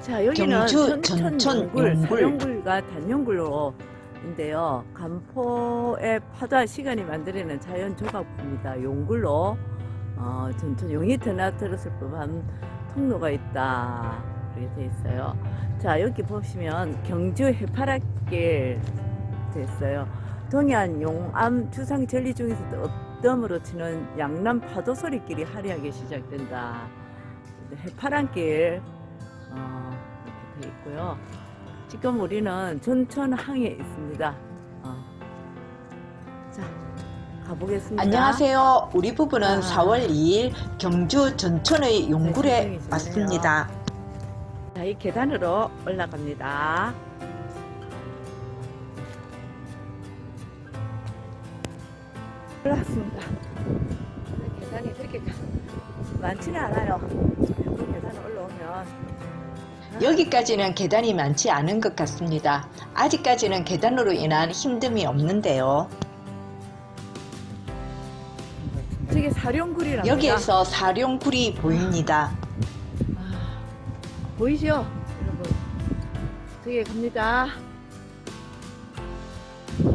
자 여기는 경주 전천 전천 용굴, 용굴. 사령굴과 단용굴로 인데요. 간포의 파다 시간이 만들어낸 자연 조각입니다. 용굴로 어, 전천 용이 드나들었을 법한 통로가 있다. 이렇게 돼 있어요. 자 여기 보시면 경주 해파랗길 돼 있어요. 동해안 용암 주상 전리 중에서도 업덤으로 치는 양남 파도 소리길이 화려하게 시작된다. 해파란길 어, 이렇게 돼 있고요. 지금 우리는 전천항에 있습니다. 어. 자, 가보겠습니다. 안녕하세요. 우리 부부는 아. 4월 2일 경주 전천의 용굴에 네, 왔습니다. 자, 이 계단으로 올라갑니다. 올라왔습니다. 네, 계단이 그렇게 가- 많지는 않아요. 그 계단을 올라오면 여기까지는 계단이 많지 않은 것 같습니다. 아직까지는 계단으로 인한 힘듦이 없는데요. 저게 사령굴이랍니다. 여기에서 사룡굴이 보입니다. 아, 보이죠? 여러분. 저기 갑니다.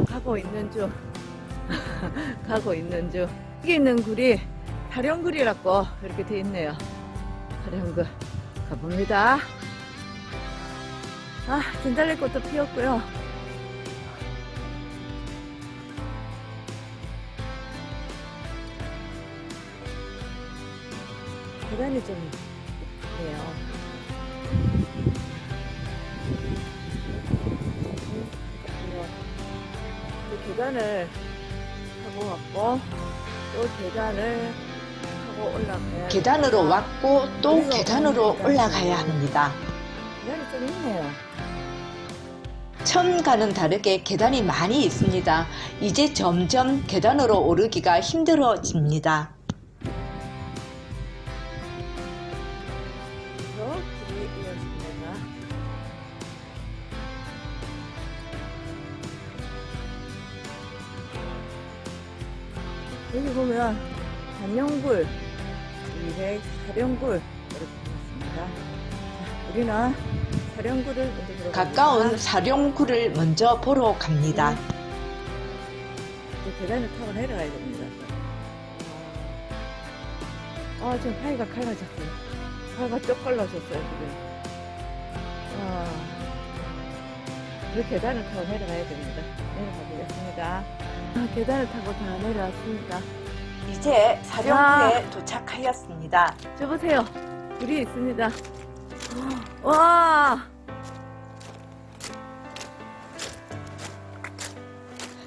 가고 있는 중. 가고 있는 중. 여기 있는 굴이 사령굴이라고 이렇게 돼 있네요. 사령굴. 가봅니다. 아, 진달래꽃도 피었고요. 계단이 좀 네요. 그 계단을 타고 왔고 또 계단을 타고 올라가야 계단으로 왔고 또 계단으로 올라가야 합니다. 계단이 좀 있네요. 처음과는 다르게 계단이 많이 있습니다. 이제 점점 계단으로 오르기가 힘들어집니다. 여기 보면 단영굴, 200 사령굴 이렇게 보였습니다. 자, 우리는 사령굴을 먼저. 가까운 사룡굴을 먼저 보러 갑니다. 이제 계단을 타고 내려가야 됩니다. 아, 지금 파이가 갈라졌어요. 파이가 쪽 갈라졌어요, 지금. 아, 그 계단을 타고 내려가야 됩니다. 내려가 보겠습니다. 아, 계단을 타고 다 내려왔습니다. 이제 사룡굴에 도착하였습니다. 저 보세요. 불이 있습니다. 와!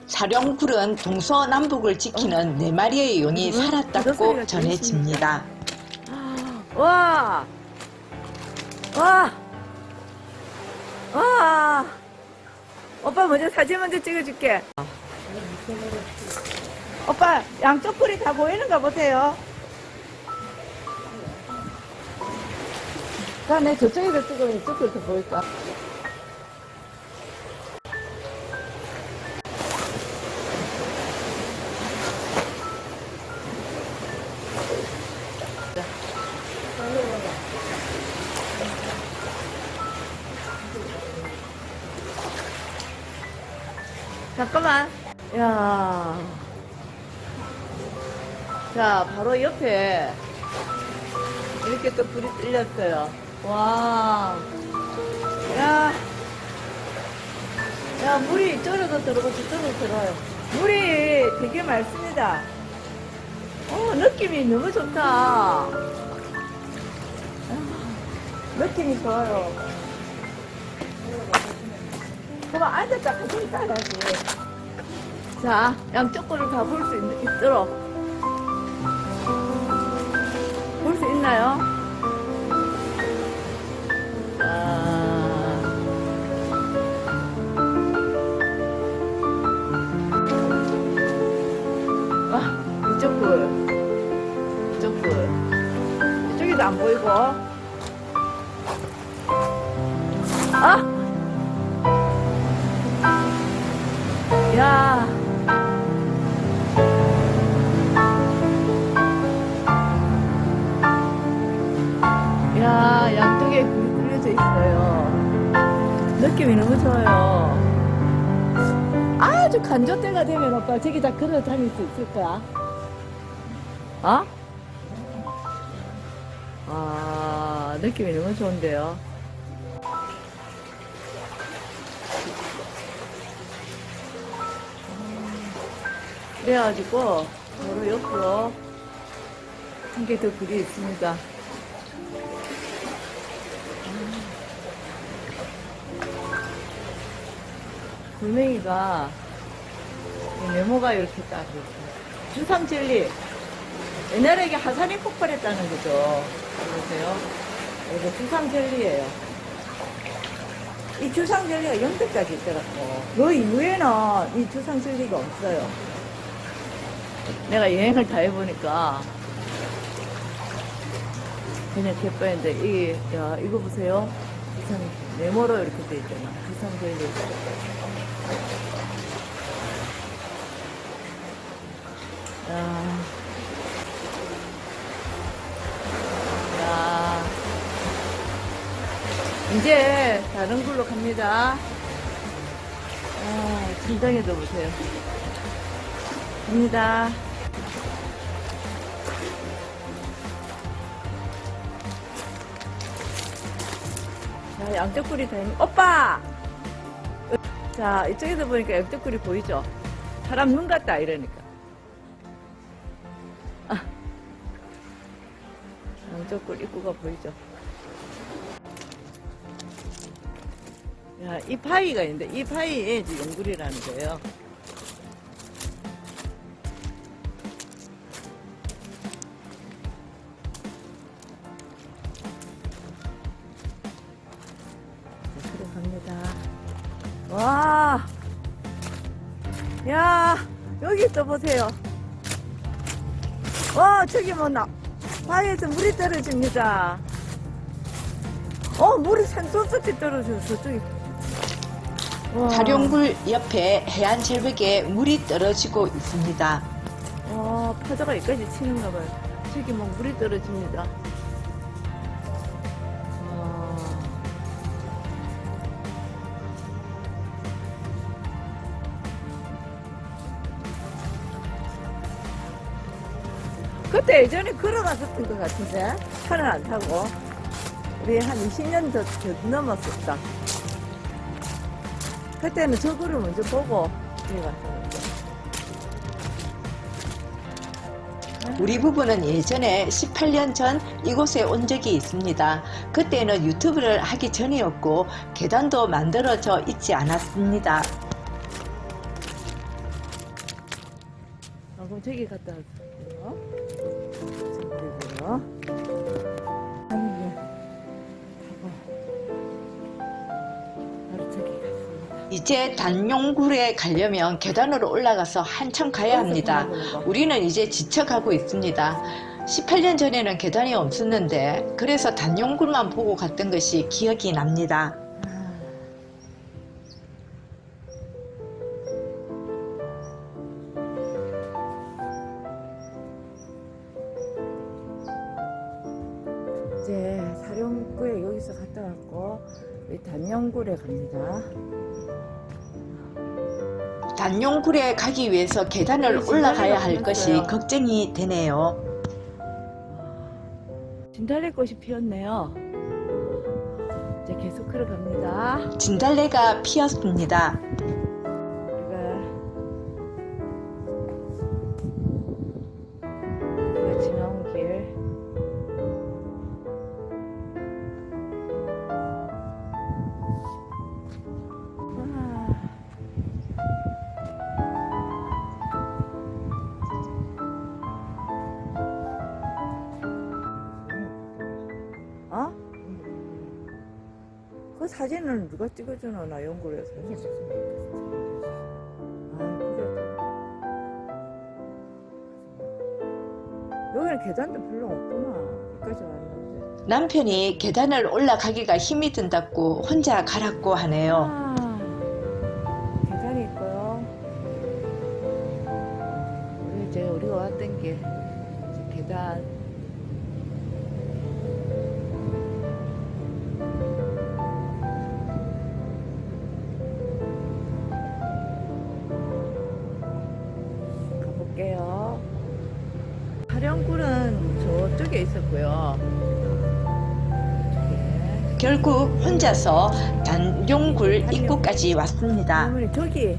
사룡굴은 동서남북을 지키는 네 마리의 용이 음, 살았다고 전해집니다. 와! 와! 와! 오빠 먼저 사진 먼저 찍어줄게. 오빠 양쪽 뿔이 다 보이는가 보세요. 자, 내 저쪽에서 이쪽으로 더 보일까? 잠깐만. 야. 자, 바로 옆에 이렇게 또 불이 뜰렸어요. 와. 야. 야, 물이 이쪽으로도 들어오고 저쪽으로 들어와요. 물이 되게 맑습니다. 어, 느낌이 너무 좋다. 아, 느낌이 좋아요. 그만 앉았다 가지고 있다가지. 자, 양쪽 거를 다 볼 수 있도록. 볼 수 있나요? 안 보이고. 아! 야. 야, 양쪽에 굴이 뚫려져 있어요. 느낌이 너무 좋아요. 아주 간조 때가 되면 오빠 저기 다 걸어 다닐 수 있을 거야. 어? 느낌이 너무 좋은데요. 음, 그래가지고, 바로 옆으로 한 개더 글이 있습니다. 돌멩이가 이 네모가 이렇게 딱 이렇게 주삼 젤리 옛날에 이게 화산이 폭발했다는 거죠 보세요 이게 주삼 젤리예요. 이 주상 젤리가 영대까지 있더라고. 그 이후에는 이 주상 젤리가 없어요. 내가 여행을 다 해보니까 그냥 개빠인데 이, 야 이거 보세요. 주상 네모로 이렇게 돼 있잖아. 주상 젤리. 야. 이제 다른 걸로 갑니다. 아, 진정해도 보세요. 갑니다. 자, 양쪽 꿀이 다 있는, 오빠! 자, 이쪽에서 보니까 양쪽 꿀이 보이죠? 사람 눈 같다, 이러니까. 아. 양쪽 꿀 입구가 보이죠? 야, 이 파이가 있는데, 이 파이에 연굴이라는 거예요. 자, 들어갑니다. 와! 야, 여기 또 보세요. 와, 저기 뭐, 나, 바위에서 물이 떨어집니다. 어, 물이 산소스티 떨어져서 저기. 와, 다룡굴 옆에 해안 절벽에 물이 떨어지고 있습니다. 와, 파도가 여기까지 치는가 봐요. 저기 막 물이 떨어집니다. 와. 그때 예전에 걸어갔었던 것 같은데 차는 안 타고 우리 한 20년 더, 더 넘었었다. 그때는 저거를 먼저 보고 여기 갔었는데. 우리 부부는 예전에 18년 전 이곳에 온 적이 있습니다. 그때는 유튜브를 하기 전이었고 계단도 만들어져 있지 않았습니다. 아, 그럼 저기 갔다 왔어요. 그리고요. 이제 단용굴에 가려면 계단으로 올라가서 한참 가야 합니다. 우리는 이제 지쳐가고 있습니다. 18년 전에는 계단이 없었는데 그래서 단용굴만 보고 갔던 것이 기억이 납니다. 굴에 가기 위해서 계단을 네, 올라가야 할 것이. 걱정이 되네요. 진달래 꽃이 피었네요. 이제 계속 걸어갑니다. 진달래가 피었습니다. 누가 찍어주나 나 연구해서 아 그래 여기는 계단도 별로 없구나. 여기까지 왔는데. 남편이 계단을 올라가기가 힘이 든다고 혼자 가라고 하네요. 아 혼자서 단용굴 입구까지 왔습니다. 어머니 저기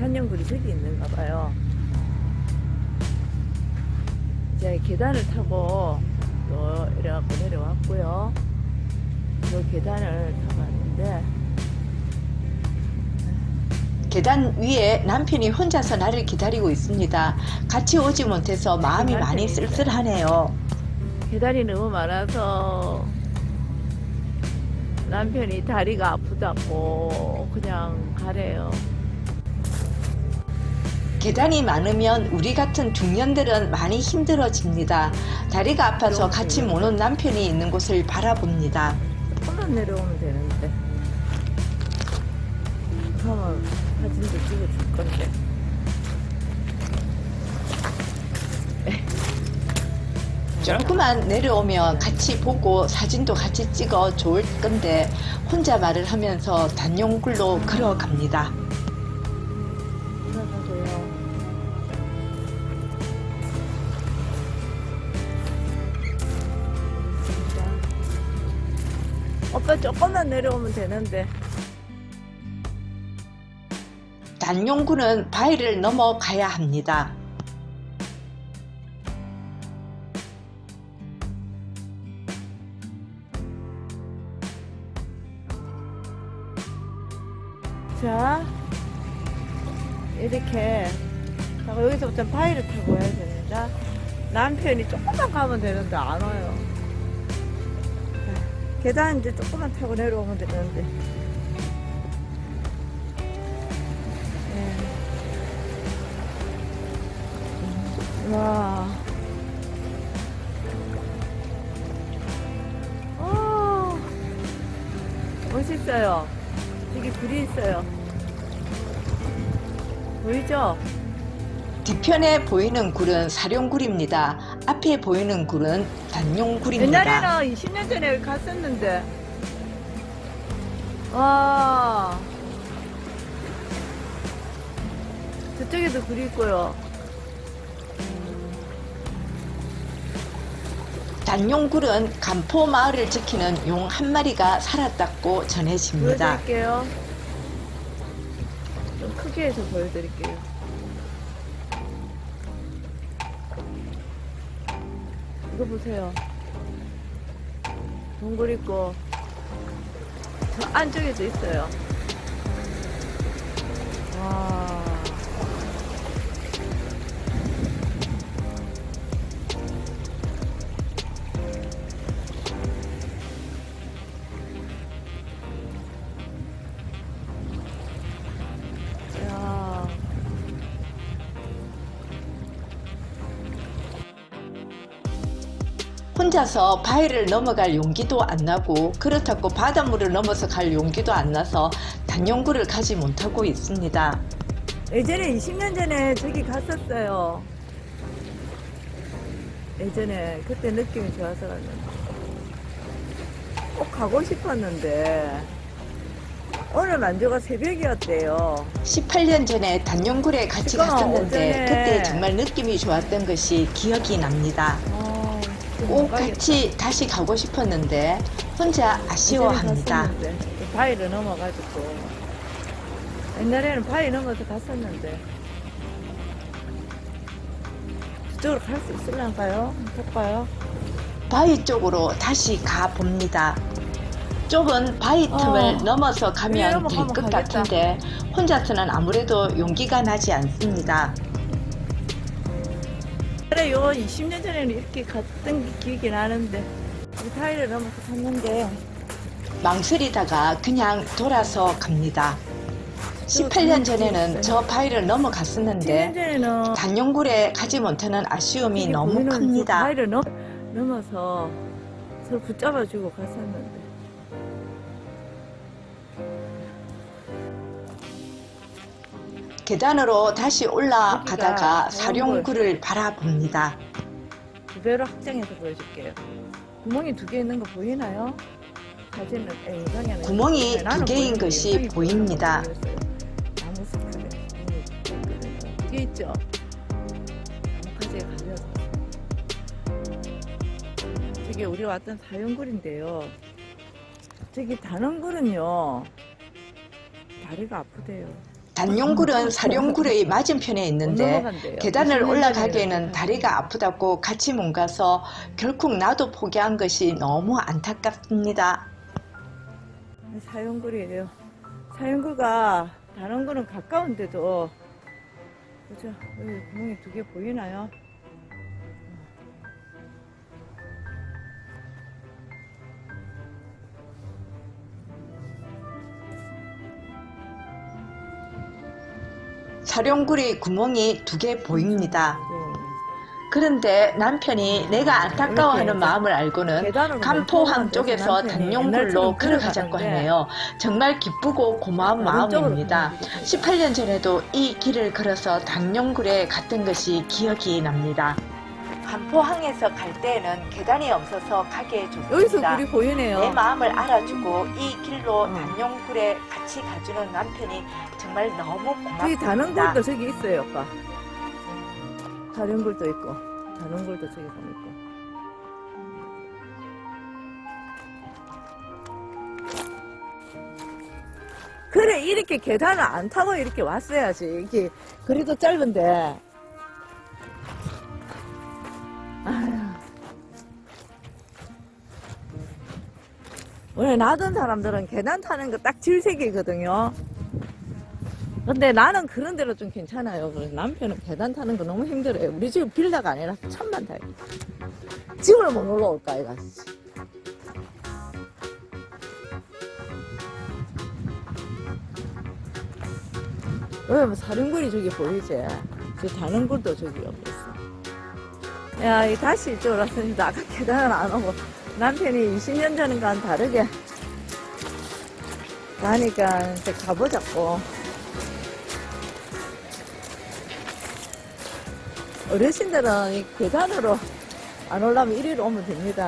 단연굴이 저기 있는가 봐요. 이제 계단을 타고 요 이래갖고 내려왔고요. 요 계단을 타고 왔는데 계단 위에 남편이 혼자서 나를 기다리고 있습니다. 같이 오지 못해서 마음이 많이 쓸쓸하네요. 계단이 너무 많아서 남편이 다리가 아프다고 그냥 가래요. 계단이 많으면 우리 같은 중년들은 많이 힘들어집니다. 다리가 아파서 같이 못 온 남편이 있는 곳을 바라봅니다. 조금만 내려오면 되는데. 그러면 사진도 찍어줄 건데. 조금만 내려오면 같이 보고 사진도 같이 찍어 좋을 건데 혼자 말을 하면서 단용굴로 걸어갑니다. 오빠 조금만 내려오면 되는데. 단용굴은 바위를 넘어가야 합니다. 자, 이렇게. 자, 여기서부터 바위를 타고 와야 됩니다. 남편이 조금만 가면 되는데 안 와요. 자, 계단 이제 조금만 타고 내려오면 되는데. 네. 와. 오, 멋있어요. 여기 불이 있어요. 보이죠? 뒤편에 보이는 굴은 사룡굴입니다. 앞에 보이는 굴은 단용굴입니다. 옛날에는 20년 전에 여기 갔었는데. 와. 저쪽에도 불이 있고요. 단용굴은 간포 마을을 지키는 용 한 마리가 살았다고 전해집니다. 보여드릴게요. 좀 크게 해서 보여드릴게요. 이거 보세요. 동굴 있고 저 안쪽에도 있어요. 와. 혼자서 바위를 넘어갈 용기도 안 나고 그렇다고 바닷물을 넘어서 갈 용기도 안 나서 단용굴을 가지 못하고 있습니다. 예전에 20년 전에 저기 갔었어요. 예전에 그때 느낌이 좋아서 갔는데 꼭 가고 싶었는데 오늘 만조가 새벽이었대요. 18년 전에 단용굴에 같이 갔었는데 어쩌네. 그때 정말 느낌이 좋았던 것이 기억이 납니다. 아, 진짜 꼭. 같이 다시 가고 싶었는데 혼자 아쉬워합니다. 그 바위를 넘어가지고 옛날에는 바위 넘어서 갔었는데 그쪽으로 갈 수 있을란가요? 볼까요? 바위 쪽으로 다시 가 봅니다. 좁은 바위 틈을 어. 넘어서 가면 될 것. 같은데 혼자서는 아무래도 용기가 나지 않습니다. 그래 요 20년 전에는 이렇게 갔던 게 기억이 나는데 이 바위를 넘어서 갔는데 망설이다가 그냥 돌아서 갑니다. 18년 전에는 저 10년 넘어갔었는데 단용굴에 가지 못하는 아쉬움이 너무 큽니다. 바위를 넘, 넘어서 서로 붙잡아주고 갔었는데 계단으로 다시 올라가다가 사룡굴을 바라봅니다. 두 배로 확장해서 보여줄게요. 구멍이 두 개 있는 거 보이나요? 사진은 에, 영상에는 구멍이 나는 두 개인 보이는데 것이 영상이 보이는 보입니다. 건 모르겠어요. 나무 스프레 구멍이 두개 있죠. 나뭇가지에 가려서 저기 우리 왔던 사연굴인데요. 저기 단원굴은요. 다리가 아프대요. 단용굴은 사룡굴의 맞은편에 못 있는데. 계단을 20년 올라가기에는 다리가 아프다고 같이 못 가서 결국 나도 포기한 것이 너무 안타깝습니다. 사연굴이에요. 사연굴과 단원굴은 가까운데도 그죠? 여기 구멍이 두 개 보이나요? 사룡굴의 구멍이 두 개 보입니다. 네. 그런데 남편이 내가 안타까워하는 마음을 알고는 간포항 쪽에서 단용굴로 걸어가자고 하네요. 정말 기쁘고 고마운 마음입니다. 가는 거죠. 18년 전에도 이 길을 걸어서 단용굴에 갔던 것이 기억이 납니다. 간포항에서 갈 때에는 계단이 없어서 가게 여기서 해줬습니다. 굴이 보이네요. 내 마음을 알아주고 이 길로 어. 단용굴에 같이 가주는 남편이 정말 너무 저기 고맙습니다. 단원굴도 저기 있어요, 오빠. 단원굴도 있고, 단원굴도 저기 보면 있고. 그래, 이렇게 계단을 안 타고 이렇게 왔어야지. 이게, 그래도 짧은데. 아휴. 원래 나던 사람들은 계단 타는 거 딱 질색이거든요. 근데 나는 그런 대로 좀 괜찮아요. 남편은 계단 타는 거 너무 힘들어요. 우리 집은 빌라가 아니라 천만 다요. 집을 못 올라올까, 이가. 왜, 뭐 사륜굴이 저기 보이지? 저 다른 굴도 저기 옆에 있어. 야, 이 다시 이쪽으로 왔습니다. 아까 계단은 안 오고. 남편이 20년 전인가는 다르게 가니까 이제 가보자고. 어르신들은 이 계단으로 안 올라면 이리로 오면 됩니다.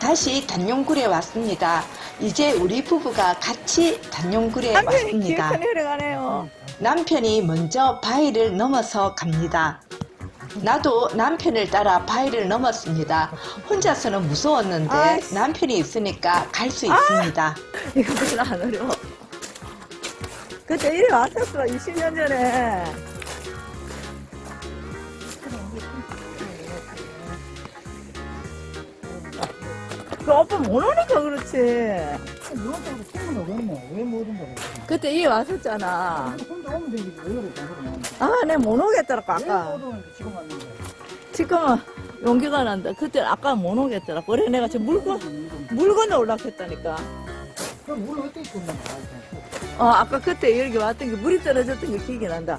다시 단용굴에 왔습니다. 이제 우리 부부가 같이 단용굴에 왔습니다. 기어서 내려가네요. 남편이 먼저 바위를 넘어서 갑니다. 나도 남편을 따라 바위를 넘었습니다. 혼자서는 무서웠는데 아이씨. 남편이 있으니까 갈 수 있습니다. 이거 별로 안 어려워. 그때 이리 왔었어, 20년 전에. 그 오빠 못 오니까 그렇지. 누군가도 소문을 왜네? 왜 모른다고? 그때 이 왔었잖아. 혼자 오면 되지 왜 그래 그러면? 아, 내 못 오겠더라고, 왜 아까. 지금 왔는데? 지금은 용기가 난다. 그때 아까 못 오겠더라고. 그래, 내가 저 물건, 물건에 올라갔다니까. 그럼 물 어떻게 끊는 거야? 어, 아까 그때 여기 왔던 게 물이 떨어졌던 게 기억이 난다.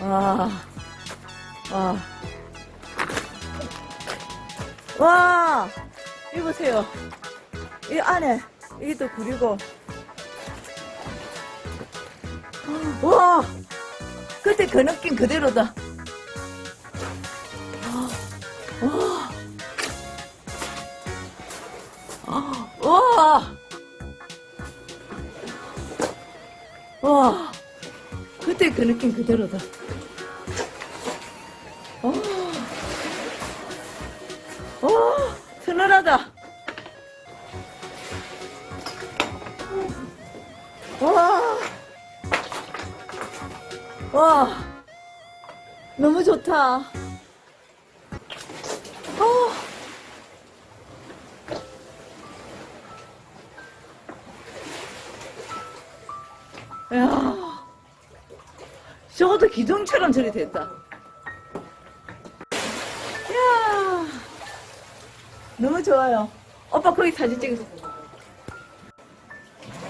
와, 와. 와, 이거 보세요. 이 안에, 이게 또 그리고. 와, 그때 그 느낌 그대로다. 와, 와. 와, 그때 그 느낌 그대로다. 저것도 기둥처럼 저리 됐다. 야, 너무 좋아요. 오빠 거기 사진 찍었어.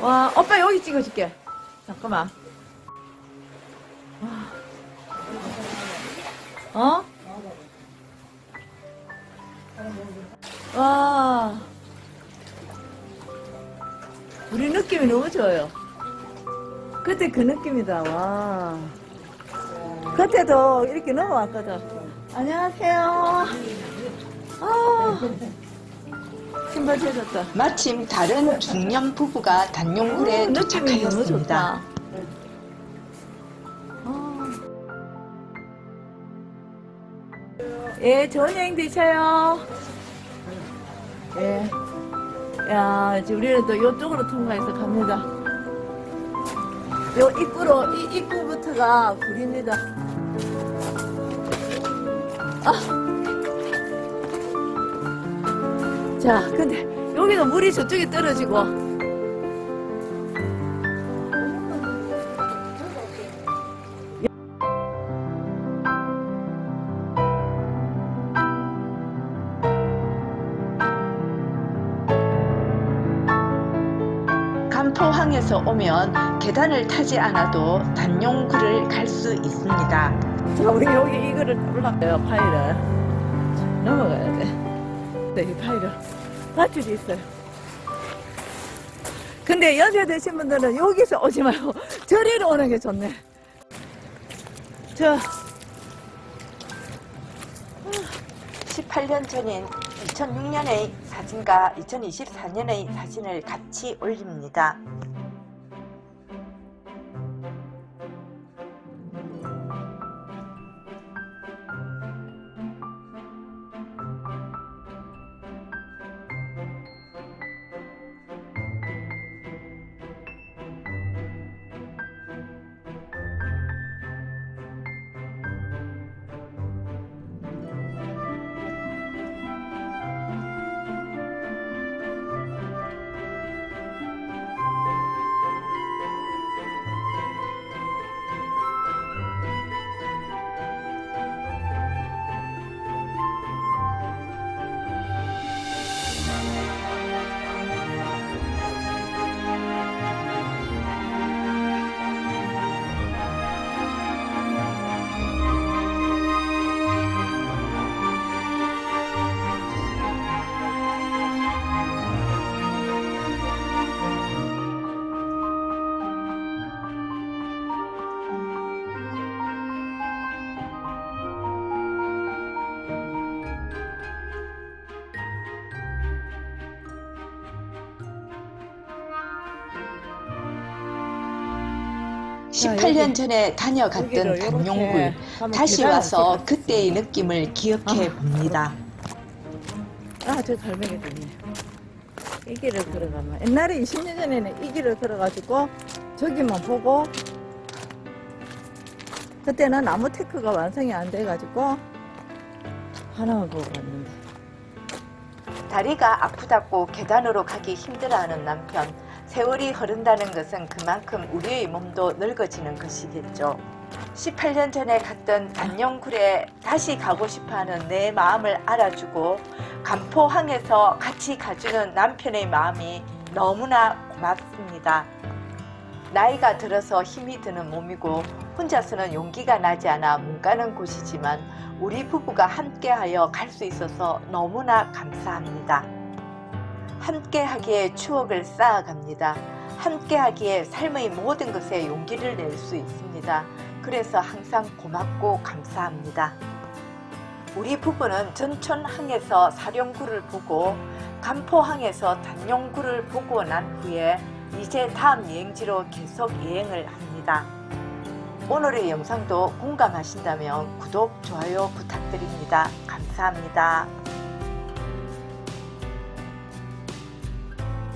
와, 오빠 여기 찍어줄게. 잠깐만. 와. 어? 와. 우리 느낌이 너무 좋아요. 그때 그 느낌이다, 와. 그때도 이렇게 넘어왔거든. 안녕하세요. 아, 신발 젖었다. 마침 다른 중년 부부가 단용굴에 어, 느낌이 너무 도착하였습니다. 아. 예, 좋은 여행 되셔요. 예. 야, 이제 우리는 또 이쪽으로 통과해서 갑니다. 요 입구로, 이 입구부터가 불입니다. 아. 자, 근데 여기도 물이 저쪽에 떨어지고. 간포항에서 오면 계단을 타지 않아도 단용굴을 갈 수 있습니다. 자, 우리 여기 이거를 올라가요, 파이를. 넘어가야 돼. 네, 이 파이를. 밧줄이 있어요. 근데 연세 되신 분들은 여기서 오지 말고 저리로 오는 게 좋네. 저, 18년 전인 2006년의 사진과 2024년의 사진을 같이 올립니다. 18년 여기. 전에 다녀갔던 하면 다시 와서. 그때의 느낌을 기억해 아. 봅니다. 아, 저 갈매기 있네. 이 길을 걸어가면. 옛날에 20년 전에는 이 길을 걸어가지고 저기만 보고 그때는 나무 테크가 완성이 안 돼가지고 하나만 보고 갔는데. 다리가 아프다고 계단으로 가기 힘들어하는 남편. 세월이 흐른다는 것은 그만큼 우리의 몸도 늙어지는 것이겠죠. 18년 전에 갔던 단영굴에 다시 가고 싶어하는 내 마음을 알아주고 간포항에서 같이 가주는 남편의 마음이 너무나 고맙습니다. 나이가 들어서 힘이 드는 몸이고 혼자서는 용기가 나지 않아 못 가는 곳이지만 우리 부부가 함께하여 갈 수 있어서 너무나 감사합니다. 함께하기에 추억을 쌓아갑니다. 함께하기에 삶의 모든 것에 용기를 낼 수 있습니다. 그래서 항상 고맙고 감사합니다. 우리 부부는 전천항에서 사령구를 보고 간포항에서 단용구를 보고 난 후에 이제 다음 여행지로 계속 여행을 합니다. 오늘의 영상도 공감하신다면 구독, 좋아요 부탁드립니다. 감사합니다.